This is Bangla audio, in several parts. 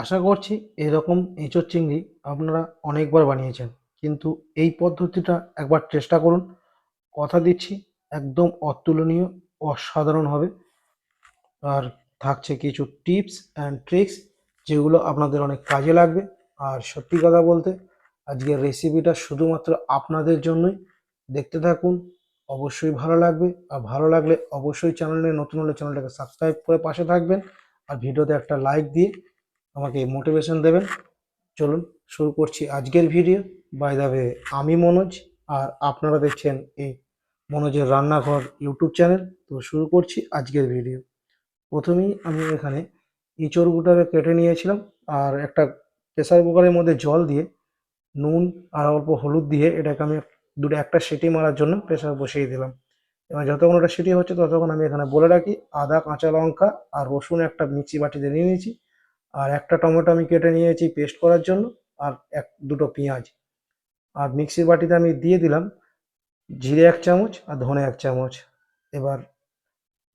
আশা করছি এরকম এঁচোড় চিংড়ি আপনারা অনেকবার বানিয়েছেন। কিন্তু এই পদ্ধতিটা একবার চেষ্টা করুন। কথা দিচ্ছি, একদম অতুলনীয়, অসাধারণ হবে। আর থাকছে কিছু টিপস অ্যান্ড ট্রিক্স যেগুলো আপনাদের অনেক কাজে লাগবে। আর সত্যি কথা বলতে, আজকের রেসিপিটা শুধুমাত্র আপনাদের জন্যই। দেখতে থাকুন, অবশ্যই ভালো লাগবে। আর ভালো লাগলে অবশ্যই চ্যানেলে নতুন হলে চ্যানেলটাকে সাবস্ক্রাইব করে পাশে থাকবেন। আর ভিডিওতে একটা লাইক দিয়ে আমাকে মোটিভেশন দেবেন। চলুন, শুরু করছি আজকের ভিডিও বাই দ্য ওয়ে আমি মনোজ, আর আপনারা দেখছেন এই মনোজের রান্নাঘর ইউটিউব চ্যানেল তো শুরু করছি আজকের ভিডিও প্রথমেই আমি এখানে ইঁচড়গুটাকে কেটে নিয়েছিলাম, আর একটা প্রেসার কুকারের মধ্যে জল দিয়ে, নুন আর অল্প হলুদ দিয়ে এটাকে আমি দুটো একটা সিটি মারার জন্য প্রেসার বসিয়ে দিলাম। এবার যতক্ষণ ওটা সিটি হচ্ছে ততক্ষণ আমি এখানে বলে রাখি, আদা, কাঁচা লঙ্কা আর রসুন একটা মিক্সি বাটিতে নিয়ে নিয়েছি। আর একটা টমেটো আমি কেটে নিয়েছি পেস্ট করার জন্য, আর এক, দুটো পেঁয়াজ। আর মিক্সির বাটিতে আমি দিয়ে দিলাম জিরে এক চামচ আর ধনে এক চামচ। এবার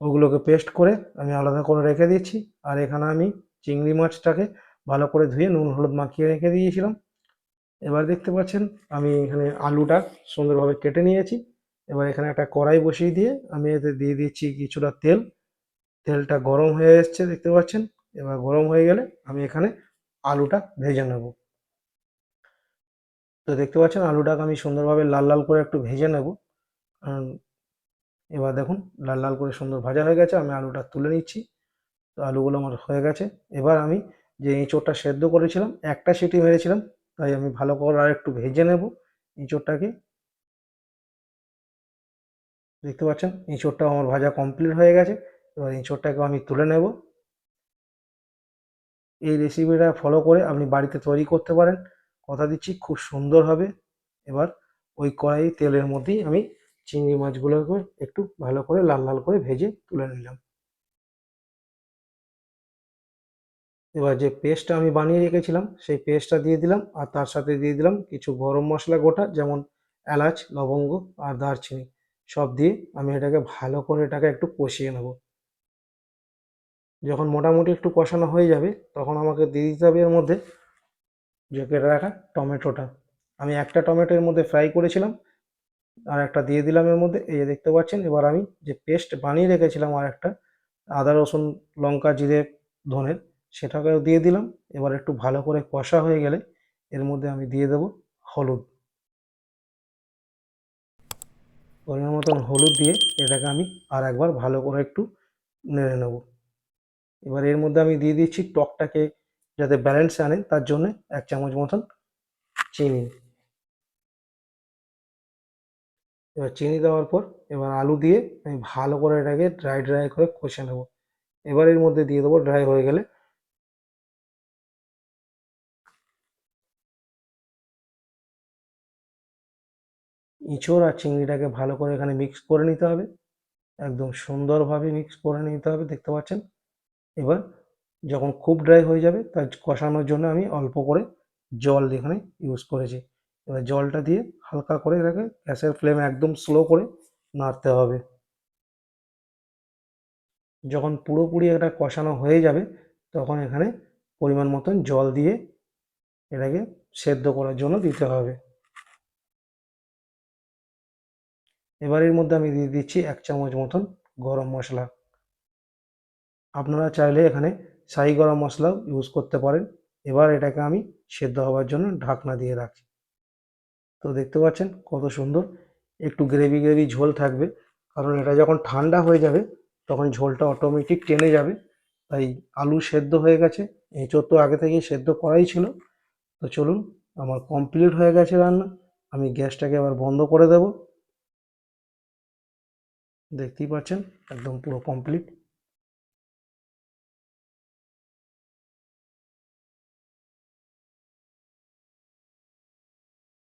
ওগুলোকে পেস্ট করে আমি আলাদা করে রেখে দিচ্ছি। আর এখানে আমি চিংড়ি মাছটাকে ভালো করে ধুয়ে নুন, হলুদ মাখিয়ে রেখে দিয়েছিলাম। এবার দেখতে পাচ্ছেন আমি এখানে আলুটা সুন্দরভাবে কেটে নিয়েছি। এবার এখানে একটা কড়াই বসিয়ে দিয়ে আমি এতে দিয়ে দিচ্ছি কিছুটা তেল। তেলটা গরম হয়ে এসছে, দেখতে পাচ্ছেন। এবার গরম হয়ে গেলে আমি এখানে আলুটা ভেজে নেব। তো দেখতে পাচ্ছেন আলুটাকে আমি সুন্দরভাবে লাল লাল করে একটু ভেজে নেব। কারণ এবার দেখুন লাল লাল করে সুন্দর ভাজা হয়ে গেছে, আমি আলুটা তুলে নিচ্ছি। তো আলুগুলো আমার হয়ে গেছে। এবার আমি যে এঁচোড়টা সেদ্ধ করেছিলাম, একটা সিটি মেরেছিলাম, তাই আমি ভালো করে আর একটু ভেজে নেব এঁচোড়টাকে। দেখতে পাচ্ছেন এঁচোড়টাও আমার ভাজা কমপ্লিট হয়ে গেছে। এবার এঁচোড়টাকে আমি তুলে নেব। এই রেসিপিটা ফলো করে আপনি বাড়িতে তৈরি করতে পারেন। কথা দিচ্ছি, খুব সুন্দর হবে। এবার ওই কড়াই তেলের মধ্যেই আমি চিংড়ি মাছগুলোকে একটু ভালো করে লাল লাল করে ভেজে তুলে নিলাম। এবার যে পেস্টটা আমি বানিয়ে রেখেছিলাম, সেই পেস্টটা দিয়ে দিলাম আর তার সাথে দিয়ে দিলাম কিছু গরম মশলা গোটা, যেমন এলাচ, লবঙ্গ আর দারচিনি। সব দিয়ে আমি এটাকে ভালো করে এটাকে একটু কষিয়ে নেব। যখন মোটামুটি একটু কষানো হয়ে যাবে, তখন আমাকে দিয়ে দিতে হবে এর মধ্যে যে কেটে রাখা টমেটোটা। আমি একটা টমেটোর মধ্যে ফ্রাই করেছিলাম, আর একটা দিয়ে দিলাম এর মধ্যে। এই যে দেখতে পাচ্ছেন, এবার আমি যে পেস্ট বানিয়ে রেখেছিলাম আর একটা আদা, রসুন, লঙ্কা, জিরে, ধনের, সেটাকেও দিয়ে দিলাম। এবার একটু ভালো করে কষা হয়ে গেলে এর মধ্যে আমি দিয়ে দেব হলুদ। পরিমাণ মতন হলুদ দিয়ে এটাকে আমি আর একবার ভালো করে একটু নেড়ে নেব। এবার এর মধ্যে আমি দিয়ে দিচ্ছি টকটাকে যাতে ব্যালেন্স আনে, তার জন্য এক চামচ মতন চিনি। এবার চিনি দেওয়ার পর এবার আলু দিয়ে আমি ভালো করে এটাকে ড্রাই ড্রাই করে কষে নেব। এবার এর মধ্যে দিয়ে দেবো ড্রাই হয়ে গেলে ইঁচড় আর চিংড়িটাকে ভালো করে এখানে মিক্স করে নিতে হবে। একদম সুন্দরভাবে মিক্স করে নিতে হবে, দেখতে পাচ্ছেন? এবার যখন খুব ড্রাই হয়ে যাবে, তার কষানোর জন্য আমি অল্প করে জল এখানে ইউজ করেছি। এবার জলটা দিয়ে হালকা করে এটাকে গ্যাসের ফ্লেম একদম স্লো করে নাড়তে হবে। যখন পুরোপুরি এটা কষানো হয়ে যাবে, তখন এখানে পরিমাণ মতন জল দিয়ে এটাকে সেদ্ধ করার জন্য দিতে হবে। এবার এর মধ্যে আমি দিয়ে দিচ্ছি এক চামচ মতন গরম মশলা। আপনারা চাইলে এখানে শাহি গরম মশলাও ইউজ করতে পারেন। এবার এটাকে আমি সেদ্ধ হওয়ার জন্য ঢাকনা দিয়ে রাখি। তো দেখতে পাচ্ছেন কত সুন্দর একটু গ্রেভি গ্রেভি ঝোল থাকবে। কারণ এটা যখন ঠান্ডা হয়ে যাবে, তখন ঝোলটা অটোমেটিক টেনে যাবে। তাই আলু সেদ্ধ হয়ে গেছে। এঁচোড় তো আগে থেকেই সেদ্ধ করাই ছিল। তো চলুন, আমার কমপ্লিট হয়ে গেছে রান্না। আমি গ্যাসটাকে আবার বন্ধ করে দেব। দেখতেই পাচ্ছেন, একদম পুরো কমপ্লিট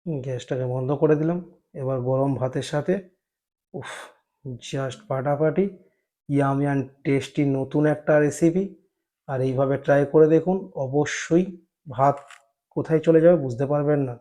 গ্যাসটাকে বন্ধ করে দিলাম। এবার গরম ভাতের সাথে, উফ জাস্ট পাটাপাটি ইয়ামি অ্যান্ড টেস্টি নতুন একটা রেসিপি আর এইভাবে ট্রাই করে দেখুন, অবশ্যই ভাত কোথায় চলে যাবে বুঝতে পারবেন না।